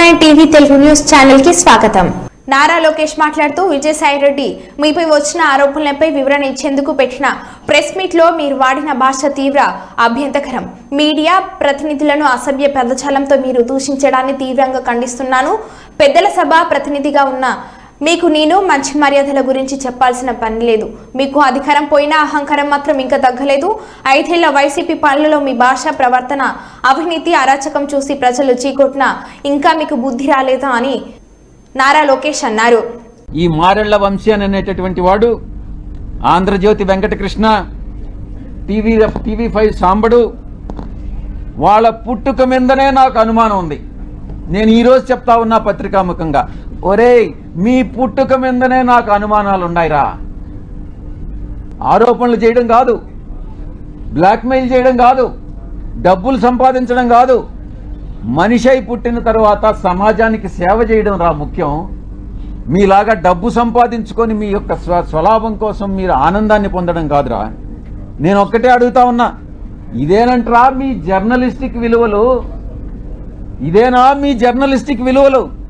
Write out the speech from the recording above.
Nine TV Telugu news స్వాగతం. నారా లోకేష్ మాట్లాడుతూ విజయసాయి రెడ్డి మీపై వచ్చిన ఆరోపణలపై వివరణ ఇచ్చేందుకు పెట్టిన ప్రెస్ మీట్లో మీరు వాడిన భాష తీవ్ర అభ్యంతకరం మీడియా ప్రతినిధులను అసభ్య పదజాలంతో మీరు దూషించడాన్ని తీవ్రంగా ఖండిస్తున్నాను. పెద్దల సభ ప్రతినిధిగా ఉన్న మీకు నేను మంచి మర్యాదల గురించి చెప్పాల్సిన పని లేదు. మీకు అధికారం పోయినా అహంకారం మాత్రం ఇంకా తగ్గలేదు. ఐదేళ్ళ వైసీపీ పాలనలో మీ భాష ప్రవర్తన అవినీతి అరాచకం చూసి ప్రజలు చీకొట్టిన ఇంకా మీకు బుద్ధి రాలేదా అని నారా లోకేష్ అన్నారు. ఈ మారెళ్ళ వంశీయన్ అనేటటువంటి వాడు Andhrajyothy Venkatakrishna TV TV five Sambadu వాళ్ళ పుట్టుక మీదనే నాకు అనుమానం ఉంది. నేను ఈరోజు చెప్తా ఉన్నా పత్రికాముఖంగా. ఒరేయ్ మీ పుట్టుక మీదనే నాకు అనుమానాలు ఉన్నాయిరా ఆరోపణలు చేయడం కాదు. బ్లాక్మెయిల్ చేయడం కాదు. డబ్బులు సంపాదించడం కాదు. మనిషి అయి పుట్టిన తర్వాత సమాజానికి సేవ చేయడం రా ముఖ్యం. మీలాగా డబ్బు సంపాదించుకొని మీ యొక్క స్వ స్వలాభం కోసం మీరు ఆనందాన్ని పొందడం కాదురా. నేను ఒక్కటే అడుగుతా ఉన్నా. ఇదేనంటరా మీ జర్నలిస్టిక్ విలువలు? ఇదేనా మీ జర్నలిస్టిక్ విలువలు?